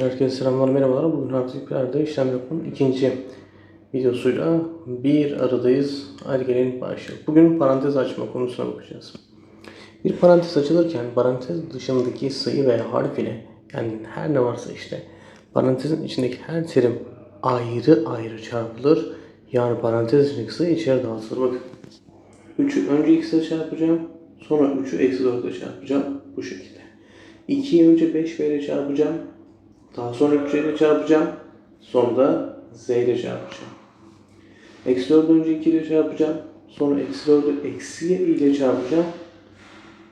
Herkese selamlar, merhabalar. Bugün haftalık bir arada işlem yapmanın ikinci videosuyla bir aradayız. Gelin başlayalım. Bugün parantez açma konusuna bakacağız. Bir parantez açılırken parantez dışındaki sayı veya harf ile yani her ne varsa işte parantezin içindeki her terim ayrı ayrı çarpılır. Yani parantez içindeki sayı içeri dağıtılır. Bakın 3'ü önce x ile çarpacağım. Sonra 3'ü eksi 4 ile çarpacağım. Bu şekilde. 2'yi önce 5 ile çarpacağım. Daha sonra 3 ile çarpacağım. Sonra z ile çarpacağım. Eksi 4'ü önce 2 ile çarpacağım. Sonra eksi 4'ü eksi ile çarpacağım.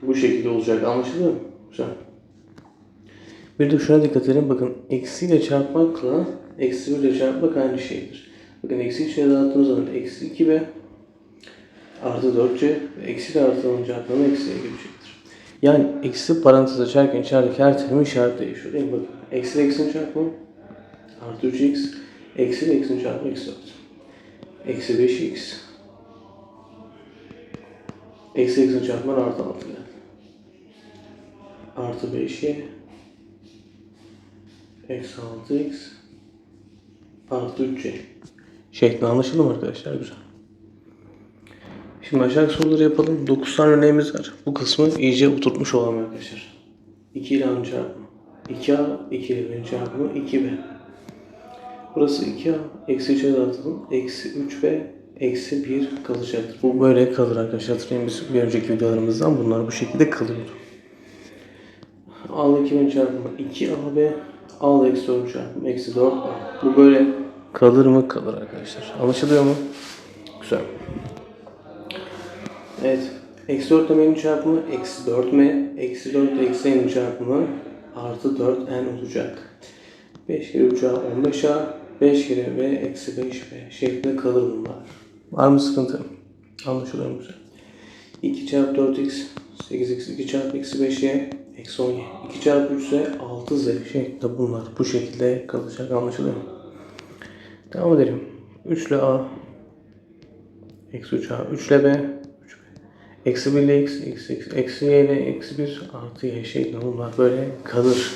Bu şekilde olacak. Anlaşıldı mı? Güzel. Bir de şuna dikkat edin. Bakın eksi ile çarpmakla eksi 1 ile çarpmak aynı şeydir. Bakın eksi içine dağıttığımız zaman eksi 2b artı 4c ve eksi ile artırılınca çarpımı eksiye gelecektir. Yani eksi parantez açarken içerideki her terimin işareti değişiyor değil mi? Bakın eksi eksinin çarpımı artı 3x eksi eksinin çarpımı eksi 4. Eksi 5x eksi eksinin çarpımı artı 6 ile. Artı 5y eksi 6x artı 3c. Şekli anlaşıldı mı arkadaşlar? Güzel. Şimdi aşağı soruları yapalım. 9 tane örneğimiz var. Bu kısmı iyice oturtmuş olalım arkadaşlar. 2 ile A'nın çarpımı. 2A, 2 ile B'nin çarpımı 2B. Burası 2A, eksi 3'e dağıtalım. Eksi 3B, eksi 1 kalacaktır. Bu böyle kalır arkadaşlar. Hatırlayın biz bir önceki videolarımızdan bunlar bu şekilde kalıyordu. A ile 2B'nin çarpımı 2AB, A ile eksi 4'ün çarpımı eksi 4A. Bu böyle kalır mı? Kalır arkadaşlar. Anlaşılıyor mu? Güzel. Evet. Eksi 4 m'nin çarpımı eksi 4m. Eksi 4 eksi n'in çarpımı artı 4n olacak. 5 kere 3a 15a. 5 kere b eksi 5b şeklinde kalır bunlar. Var mı sıkıntı? Anlaşılıyor mu güzel? 2 çarpı 4x 8x 2 çarpı eksi 5y eksi 10y. 2 çarpı 3 ise 6z şeklinde bunlar bu şekilde kalacak. Anlaşılıyor mu? Devam edelim. 3 ile a eksi 3a 3 ile b Eksi 1 ile eksi, eksi, eksi y ile eksi 1 artı y şeklinde bunlar böyle kalır.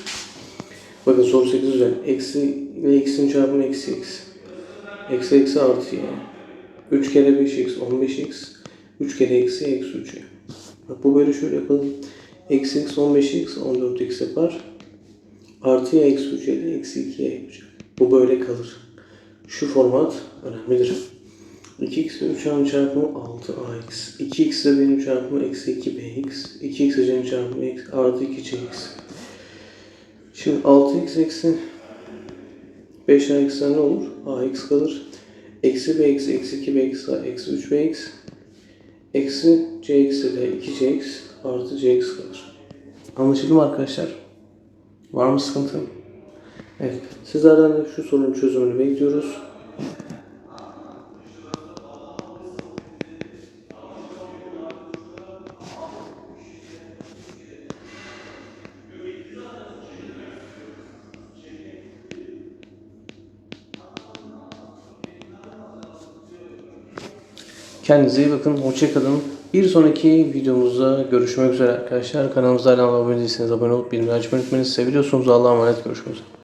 Bakın soru 8 üzeri. Eksi ile x'in çarpımı eksi x. Eksi eksi artı y. 3 kere 5x 15x. 3 kere eksi eksi 3y. Bak bu böyle şöyle yapalım. Eksi x 15x 14x yapar. Artı y eksi 3y ile eksi 2y yapacak. Bu böyle kalır. Şu format önemlidir. 2x ve 3a'nın çarpımı 6ax. 2x ile benim çarpımı eksi 2bx. 2x ile c'nin çarpımı eksi artı 2cx. Şimdi 6x eksi 5ax'ten ne olur? ax kalır. Eksi bx eksi 2bx eksi 3bx. Eksi cx ile 2cx artı cx kalır. Anlaşıldı mı arkadaşlar? Var mı sıkıntı? Evet. Sizlerden de şu sorunun çözümünü bekliyoruz. Kendinize iyi bakın. Hoşçakalın. Bir sonraki videomuzda görüşmek üzere arkadaşlar. Kanalımıza hala abone değilseniz abone olup bildirimleri açmayı unutmayın. Seviyorsunuz. Allah'a emanet. Görüşmek üzere.